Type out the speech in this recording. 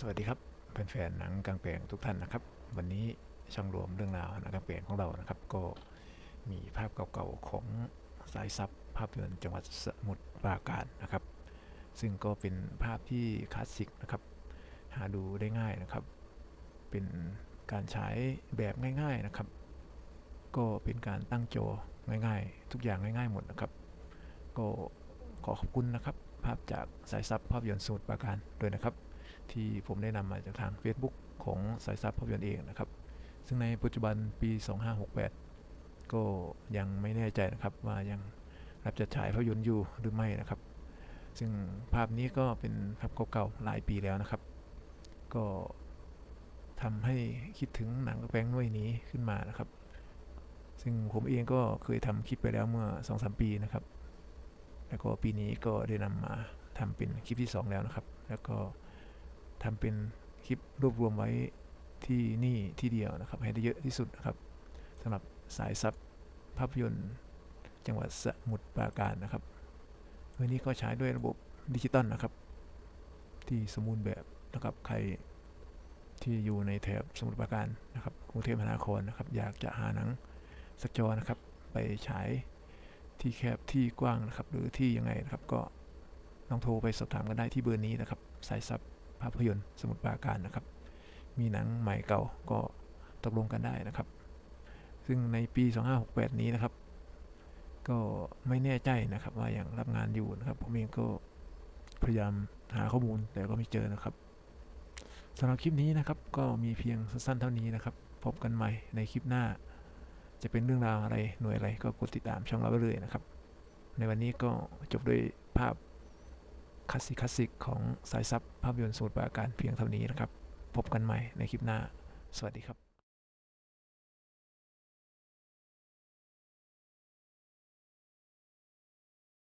สวัสดีครับแฟนๆหนังกลางแปลงทุกท่านนะครับ วันนี้ช่องรวมเรื่องราวหนังกลางแปลงของเรานะครับ ก็มีภาพเก่าๆของสายซับภาพยนตร์จังหวัดสมุทรปราการนะครับ ซึ่งก็เป็นภาพที่คลาสสิกนะครับ หาดูได้ง่ายนะครับ เป็นการใช้แบบง่าย ๆนะครับ ก็เป็นการตั้งโจง่ายๆ ทุกอย่างง่าย ๆ หมดนะครับ ก็ ขอขอบคุณนะครับ ภาพจากสายซับภาพยนตร์สมุทรปราการด้วยนะครับ ที่ผมได้นำมาจากทาง Facebook ของสายซับภาพยนตร์เองนะครับ ซึ่งในปัจจุบันปี 2568 ก็ยังไม่แน่ใจนะครับว่ายังรับจัดฉายภาพยนตร์อยู่หรือไม่นะครับ ซึ่งภาพนี้ก็เป็นภาพเก่าๆหลายปีแล้วนะครับ ก็ทำให้คิดถึงหนังกระแพงหน่วยนี้ขึ้นมานะครับ ซึ่งผมเองก็เคยทำคลิปไปแล้วเมื่อ 2-3 ปีนะครับ แล้วก็ปีนี้ก็ได้นำมาทำเป็นคลิปที่ 2 แล้วนะครับ แล้วก็ทำเป็นคลิปรวบรวมไว้ที่นี่ที่เดียวนะครับ ให้ได้เยอะที่สุดนะครับสำหรับสายซับภาพยนตร์จังหวัดสมุทรปราการนะครับวันนี้ก็ใช้ด้วยระบบดิจิตอลนะครับ ที่สมบูรณ์แบบนะครับใครที่อยู่ในแถบสมุทรปราการนะครับกรุงเทพมหานครนะครับ อยากจะหาหนังสักจอนะครับ ไปฉาย ที่แคบที่กว้างนะครับ หรือที่ยังไงนะครับ ก็ลองโทรไปสอบถามกันได้ที่เบอร์นี้นะครับ สายซับภาพยนตร์สมุทรปราการนะครับ มีหนังใหม่เก่าก็ตกลงกันได้นะครับ ซึ่งในปี 2568 นี้นะครับ ก็ไม่แน่ใจนะครับว่าอยังรับงานอยู่นะครับ ผมเองก็พยายามหาข้อมูลแต่ก็ไม่เจอนะครับสำหรับคลิปนี้นะครับก็มีเพียงสั้นๆเท่านี้นะครับ พบกันใหม่ในคลิปหน้า จะเป็นเรื่องราวอะไรหน่วยอะไรก็กดติดตามช่องเราไปเลยนะครับ ในวันนี้ก็จบด้วยภาพคลาสสิกคลาสสิกของสายซับภาพยนตร์สูตรปราการเพียงเท่านี้นะครับ พบกันใหม่ในคลิปหน้า สวัสดีครับ